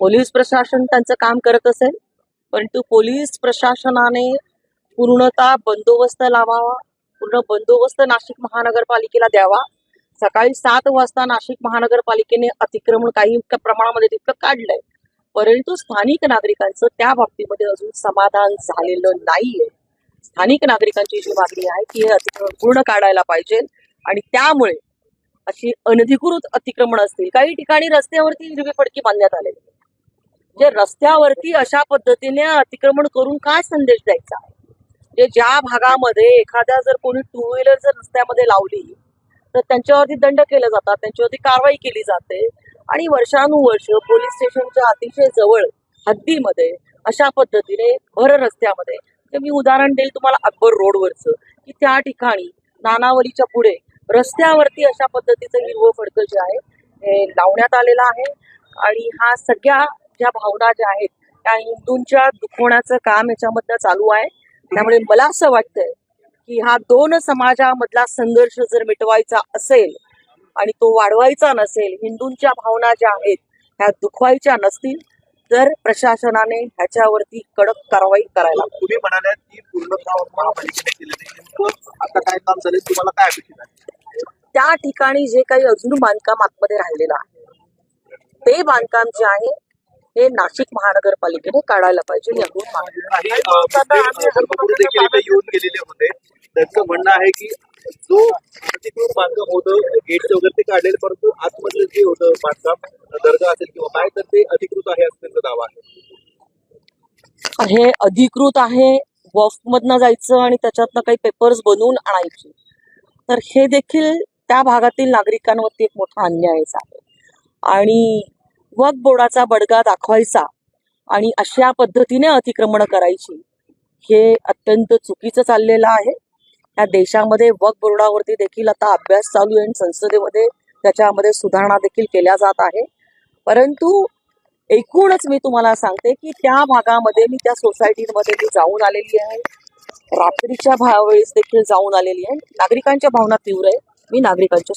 Police प्रशासन त्यांचं काम करत असेल परंतु पोलीस प्रशासनाने पूर्णतः बंदोबस्त लावावा पूर्ण बंदोबस्त नाशिक महानगरपालिकेला द्यावा. सकाळी सात वाजता नाशिक महानगरपालिकेने अतिक्रमण काही प्रमाणामध्ये तितकं काढलंय. परंतु स्थानिक नागरिकांचं त्या बाबतीमध्ये अजून समाधान झालेलं नाहीये. स्थानिक नागरिकांची जी मागणी आहे की हे अतिक्रमण पूर्ण काढायला पाहिजे आणि त्यामुळे अशी अनधिकृत अतिक्रमण असतील. काही ठिकाणी रस्त्यावरती हिरवी फडकी बांधण्यात आलेली. जे रस्त्यावरती अशा पद्धतीने अतिक्रमण करून काय संदेश द्यायचा? आहे जे ज्या भागामध्ये एखाद्या जर कोणी टू व्हीलर जर रस्त्यामध्ये लावली तर त्यांच्यावरती दंड केले जातात त्यांच्यावरती कारवाई केली जाते. आणि वर्षानुवर्ष पोलीस स्टेशनच्या अतिशय जवळ हद्दीमध्ये अशा पद्धतीने भर रस्त्यामध्ये तर मी उदाहरण देईल तुम्हाला अकबर रोडवरचं की त्या ठिकाणी नानावलीच्या पुढे रस्त्यावरती अशा पद्धतीचं हिरवं फडकं जे आहे हे लावण्यात आलेलं आहे. आणि हा सगळ्या ज्या भावना ज्या आहेत त्या हिंदूंच्या दुखवण्याचं काम याच्यामधलं चालू आहे. त्यामुळे मला असं वाटतंय की हा दोन समाजामधला संघर्ष जर मिटवायचा असेल आणि तो वाढवायचा नसेल हिंदूंच्या भावना ज्या आहेत ह्या दुखवायच्या नसतील तर प्रशासनाने ह्याच्यावरती कडक कारवाई करायला. तुम्ही म्हणाल्यात की पूर्ण आता काय काम झालं तुम्हाला काय अपेक्षित आहे? त्या ठिकाणी जे काही अजून बांधकाम आतमध्ये राहिलेलं आहे ते बांधकाम जे आहे हे नाशिक महानगरपालिकेने काढायला पाहिजे या दोन येऊन गेलेले होते. त्यांचं म्हणणं आहे की जो बांधकाम होतं गेटचं वगैरे ते काढलेलं परंतु आतमधलं जे होतं बांधकाम दर्गा असेल किंवा काय तर ते अधिकृत आहे असं त्यांचा दावा आहे. हे अधिकृत आहे वफ मधनं जायचं आणि त्याच्यातनं काही पेपर्स बनवून आणायचे. तर हे देखील त्या भागातील नागरिकांवरती एक मोठा अन्यायच आहे. आणि वक्फ बोर्डाचा बडगा दाखवायचा आणि अशा पद्धतीने अतिक्रमण करायची हे अत्यंत चुकीचं चाललेलं आहे. या देशामध्ये वक्फ बोर्डावरती देखील आता अभ्यास चालू आहे आणि संसदेमध्ये त्याच्यामध्ये सुधारणा देखील केल्या जात आहे. परंतु एकूणच मी तुम्हाला सांगते की त्या भागामध्ये मी त्या सोसायटीमध्ये मी जाऊन आलेली आहे. रात्रीच्या भा- वेळेस देखील जाऊन आलेली आहे. नागरिकांच्या भावना तीव्र आहे मी नागरिकांच्या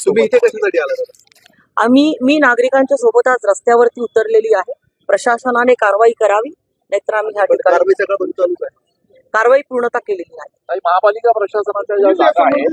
आम्ही मी नागरिकांच्या सोबत आज रस्त्यावरती उतरलेली आहे. प्रशासनाने कारवाई करावी नाहीतर आम्ही ह्या ठिकाणी कारवाई सगळं बंद चालूच आहे. कारवाई पूर्णतः केलेली नाही. आणि महापालिका प्रशासनाच्या